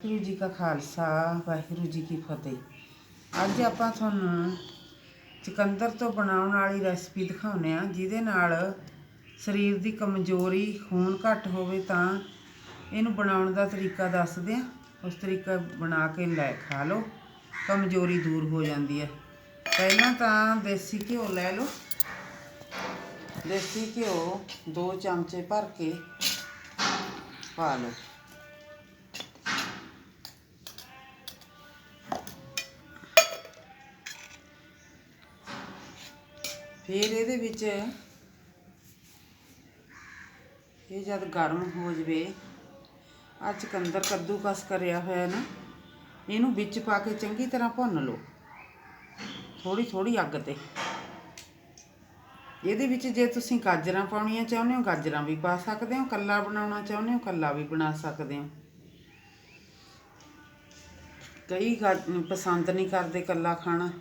ਵਾਹਿਗੁਰੂ ਜੀ ਕਾ ਖਾਲਸਾ, ਵਾਹਿਗੁਰੂ ਜੀ ਕੀ ਫਤਿਹ। ਅੱਜ ਆਪਾਂ ਤੁਹਾਨੂੰ ਚੁਕੰਦਰ ਤੋਂ ਬਣਾਉਣ ਵਾਲੀ ਰੈਸਪੀ ਦਿਖਾਉਂਦੇ ਆ ਜਿਹਦੇ ਨਾਲ ਸਰੀਰ ਦੀ ਕਮਜ਼ੋਰੀ, ਖੂਨ ਘੱਟ ਹੋਵੇ ਤਾਂ ਇਹਨੂੰ ਬਣਾਉਣ ਦਾ ਤਰੀਕਾ ਦੱਸਦੇ ਆ ਉਸ ਤਰੀਕਾ ਬਣਾ ਕੇ ਲੈ ਖਾ ਲਓ, ਕਮਜ਼ੋਰੀ ਦੂਰ ਹੋ ਜਾਂਦੀ ਹੈ। ਪਹਿਲਾਂ ਤਾਂ ਦੇਸੀ ਘਿਓ ਲੈ ਲਓ। ਦੇਸੀ ਘਿਓ 2 ਚਮਚੇ ਭਰ ਕੇ ਪਾ ਲਓ। ਫਿਰ ਇਹਦੇ ਵਿੱਚ ਇਹ ਜਦ ਗਰਮ ਹੋ ਜਵੇ ਆ ਚੁਕੰਦਰ ਕੱਦੂਕਸ ਕਰਿਆ ਹੋਇਆ ਨਾ, ਇਹਨੂੰ ਵਿੱਚ ਪਾ ਕੇ ਚੰਗੀ ਤਰ੍ਹਾਂ ਭੁੰਨ ਲਓ। ਥੋੜੀ ਥੋੜੀ ਅੱਗ ਤੇ। ਇਹਦੇ ਵਿੱਚ ਜੇ ਤੁਸੀਂ ਗਾਜਰਾਂ ਪਾਉਣੀਆਂ ਚਾਹੁੰਦੇ ਹੋ, ਗਾਜਰਾਂ ਵੀ ਪਾ ਸਕਦੇ ਹੋ, ਕੱਲਾ ਬਣਾਉਣਾ ਚਾਹੁੰਦੇ ਹੋ, ਕੱਲਾ ਵੀ ਬਣਾ ਸਕਦੇ ਹੋ। ਕਈ ਗਾ- ਪਸੰਦ ਨਹੀਂ ਕਰਦੇ ਕੱਲਾ ਖਾਣਾ।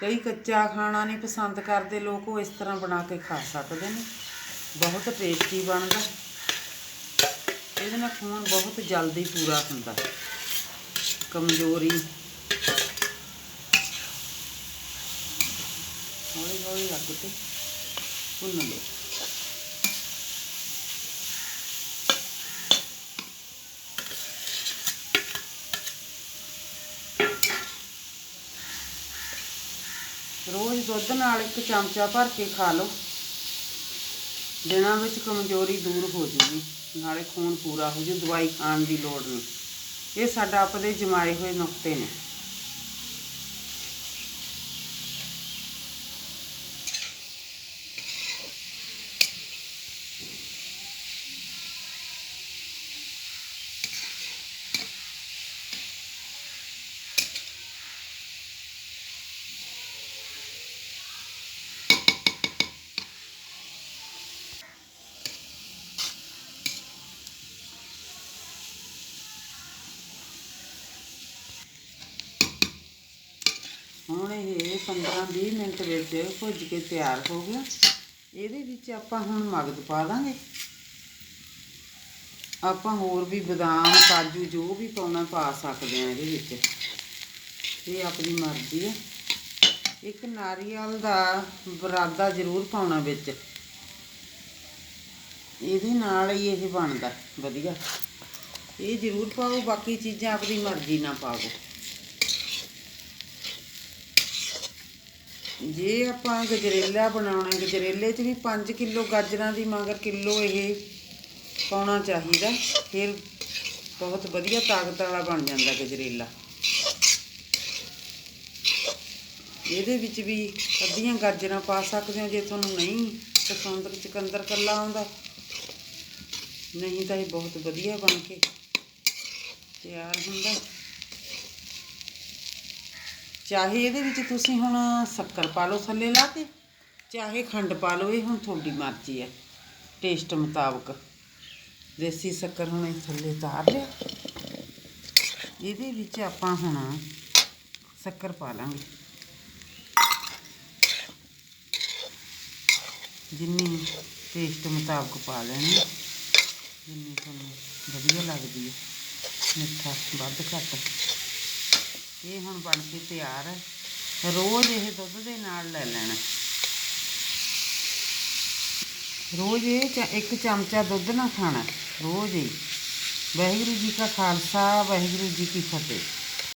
ਕਈ ਕੱਚਾ ਖਾਣਾ ਨਹੀਂ ਪਸੰਦ ਕਰਦੇ, ਲੋਕ ਉਹ ਇਸ ਤਰ੍ਹਾਂ ਬਣਾ ਕੇ ਖਾ ਸਕਦੇ ਨੇ। ਬਹੁਤ ਟੇਸਟੀ ਬਣਦਾ। ਇਹਦੇ ਨਾਲ ਖੂਨ ਬਹੁਤ ਜਲਦੀ ਪੂਰਾ ਹੁੰਦਾ। ਕਮਜ਼ੋਰੀ। ਹੌਲੀ ਹੌਲੀ ਅੱਗ ਤੇ ਭੁੰਨ ਲਓ। ਰੋਜ਼ ਦੁੱਧ ਨਾਲ ਇੱਕ ਚਮਚਾ ਭਰ ਕੇ ਖਾ ਲਓ। ਦਿਨਾਂ ਵਿੱਚ ਕਮਜ਼ੋਰੀ ਦੂਰ ਹੋ ਜੂਗੀ, ਨਾਲੇ ਖੂਨ ਪੂਰਾ ਹੋ ਜੂ, ਦਵਾਈ ਖਾਣ ਦੀ ਲੋੜ ਨਹੀਂ। ਇਹ ਸਾਡਾ ਆਪਦੇ ਜਮਾਏ ਹੋਏ ਨੁਕਤੇ ਨੇ। ਹੁਣ ਇਹ 15-20 ਮਿੰਟ ਵਿੱਚ ਭੁੱਜ ਕੇ ਤਿਆਰ ਹੋ ਗਿਆ। ਇਹਦੇ ਵਿੱਚ ਆਪਾਂ ਹੁਣ ਮਗਦ ਪਾ ਦਾਂਗੇ। ਆਪਾਂ ਹੋਰ ਵੀ ਬਦਾਮ, ਕਾਜੂ ਜੋ ਵੀ ਪਾਉਣਾ ਪਾ ਸਕਦੇ ਆ ਇਹਦੇ ਵਿੱਚ। ਇਹ ਆਪਣੀ ਮਰਜ਼ੀ ਹੈ ਇੱਕ ਨਾਰੀਅਲ ਦਾ ਬਰਾਦਾ ਜ਼ਰੂਰ ਪਾਉਣਾ ਵਿੱਚ। ਇਹਦੇ ਨਾਲ ਹੀ ਇਹ ਬਣਦਾ। ਵਧੀਆ। ਇਹ ਜ਼ਰੂਰ ਪਾਓ, ਬਾਕੀ ਚੀਜ਼ਾਂ ਆਪਣੀ ਮਰਜ਼ੀ ਨਾਲ ਪਾਓ। ਜੇ ਆਪਾਂ ਗਜਰੇਲਾ ਬਣਾਉਣਾ, ਗਜਰੇਲੇ 'ਚ ਵੀ 5 ਕਿਲੋ ਗਾਜਰਾਂ ਦੀ ਮਗਰ ਕਿਲੋ ਇਹ ਪਾਉਣਾ ਚਾਹੀਦਾ। ਫਿਰ ਬਹੁਤ ਵਧੀਆ ਤਾਕਤ ਵਾਲਾ ਬਣ ਜਾਂਦਾ ਗਜਰੇਲਾ। ਇਹਦੇ ਵਿੱਚ ਵੀ ਅੱਧੀਆਂ ਗਾਜਰਾਂ ਪਾ ਸਕਦੇ ਹੋ ਜੇ ਤੁਹਾਨੂੰ ਨਹੀਂ ਪਸੰਦ, ਚੁਕੰਦਰ ਕੱਲਾ ਆਉਂਦਾ। ਨਹੀਂ ਤਾਂ ਇਹ ਬਹੁਤ ਵਧੀਆ ਬਣ ਕੇ ਤਿਆਰ ਹੁੰਦਾ। ਚਾਹੇ ਇਹਦੇ ਵਿੱਚ ਤੁਸੀਂ ਹੁਣ ਸ਼ੱਕਰ ਪਾ ਲਓ ਥੱਲੇ ਲਾ ਕੇ, ਚਾਹੇ ਖੰਡ ਪਾ ਲਓ, ਇਹ ਹੁਣ ਤੁਹਾਡੀ ਮਰਜ਼ੀ ਹੈ। ਟੇਸਟ ਮੁਤਾਬਕ। ਦੇਸੀ ਸ਼ੱਕਰ ਹੁਣ ਇਹ ਥੱਲੇ ਤਾਰ ਲਿਆ। ਇਹਦੇ ਵਿੱਚ ਆਪਾਂ ਹੁਣ ਸ਼ੱਕਰ ਪਾ ਲਾਂਗੇ। ਜਿੰਨੀ ਟੇਸਟ ਮੁਤਾਬਕ ਪਾ ਲੈਣੀ ਜਿੰਨੀ ਤੁਹਾਨੂੰ ਵਧੀਆ ਲੱਗਦੀ ਹੈ। ਮਿੱਠਾ ਵੱਧ ਘੱਟ। ਇਹ ਹੁਣ ਬਣ ਕੇ ਤਿਆਰ ਹੈ। ਰੋਜ਼ ਇਹ ਦੁੱਧ ਦੇ ਨਾਲ ਲੈ ਲੈਣਾ। ਰੋਜ਼ ਇਹ ਚ- ਇੱਕ ਚਮਚਾ ਦੁੱਧ ਨਾ ਖਾਣਾ। ਰੋਜ਼ ਹੀ। ਵਾਹਿਗੁਰੂ ਜੀ ਕਾ ਖਾਲਸਾ, ਵਾਹਿਗੁਰੂ ਜੀ ਕੀ ਫਤਿਹ।